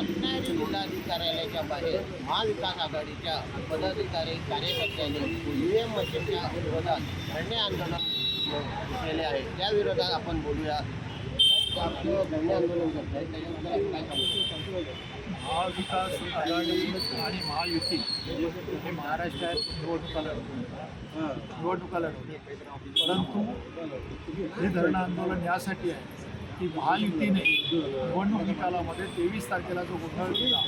जिल्हाधिकारी कार्यालयाच्या बाहेर महाविकास आघाडीच्या पदाधिकारी कार्यकर्त्यांनी ईव्हीएम मशीनच्या विरोधात धरणे आंदोलन केले आहे. त्या विरोधात आपण बोलूया. आपलं धरणे आंदोलन करत आहे त्याच्याबद्दल आपण काय सांगू महाविकास आघाडी आणि महायुती हे. महाराष्ट्रात निवडणुका निवडणुका लढवतात परंतु हे धरण आंदोलन यासाठी आहे. की महायुतीने निवडणूक निकालामध्ये तेवीस तारखेला जो घोटाळा केला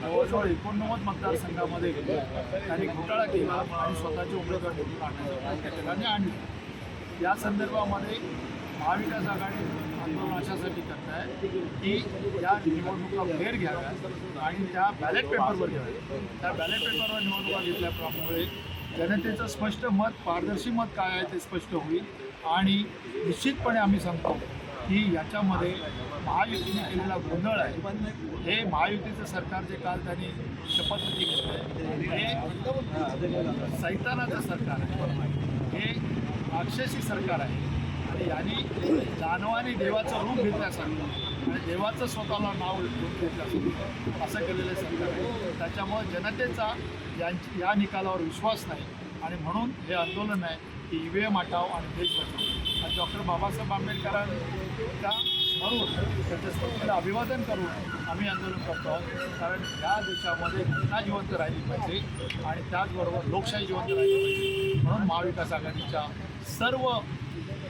जवळजवळ एकोणनव्वद मतदारसंघामध्ये त्यांनी घोटाळा केला आणि स्वतःचे उमेदवार निवडून आणण्याचा त्या ठिकाणी आणले या संदर्भामध्ये महाविकास आघाडी आंदोलन अशासाठी करत आहे की या निवडणुका फेर घ्याव्यात आणि त्या बॅलेट पेपरवर घ्याव्या. त्या बॅलेट पेपरवर निवडणुका घेतल्यामुळे जनतेचं स्पष्ट मत पारदर्शी मत काय आहे ते स्पष्ट होईल आणि निश्चितपणे आम्ही सांगतो की याच्यामध्ये महायुतीने केलेला गोंधळ आहे. हे महायुतीचं सरकार जे काल त्यांनी शपथविधी घेतलं हे सैतानाचं सरकार आहे. हे राक्षसी सरकार आहे. आणि यांनी दानवाने देवाचं रूप घेतल्यासारखं आणि देवाचं स्वतःला नाव रूप घेतल्यासारखं असं केलेलं सरकार आहे. त्याच्यामुळे जनतेचा यांची या निकालावर विश्वास नाही. आणि म्हणून हे आंदोलन आहे की ई व्ही एम हटाव आणि देश बचाव आणि डॉक्टर बाबासाहेब आंबेडकरांच्या स्मरून त्याच्या स्मृतीला अभिवादन करून आम्ही आंदोलन करतो आहोत. कारण या देशामध्ये घटना जिवंत राहिली पाहिजे आणि त्याचबरोबर लोकशाही जिवंत राहिली पाहिजे. म्हणून महाविकास आघाडीच्या सर्व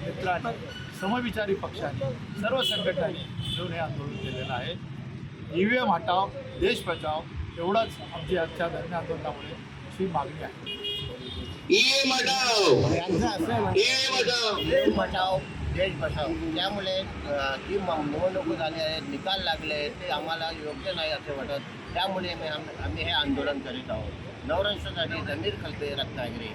मित्रांनी समविचारी पक्षांनी सर्व संघटनांनी मिळून हे आंदोलन केलेलं आहे. ई व्ही एम हटाव देश बचाव एवढाच आमची आजच्या धरणे आंदोलनामुळे ही मागणी आहे. आहे म्हणजे ईएम हटाओ देश बचाव देश बचाव त्यामुळे जी निवडणूक झाली आहे निकाल लागले आहेत ते आम्हाला योग्य नाही असे वाटत. त्यामुळे मी आम- आम्ही हे आंदोलन करीत आहोत. नवरंशसाठी जमीर खलपे रत्नागिरी.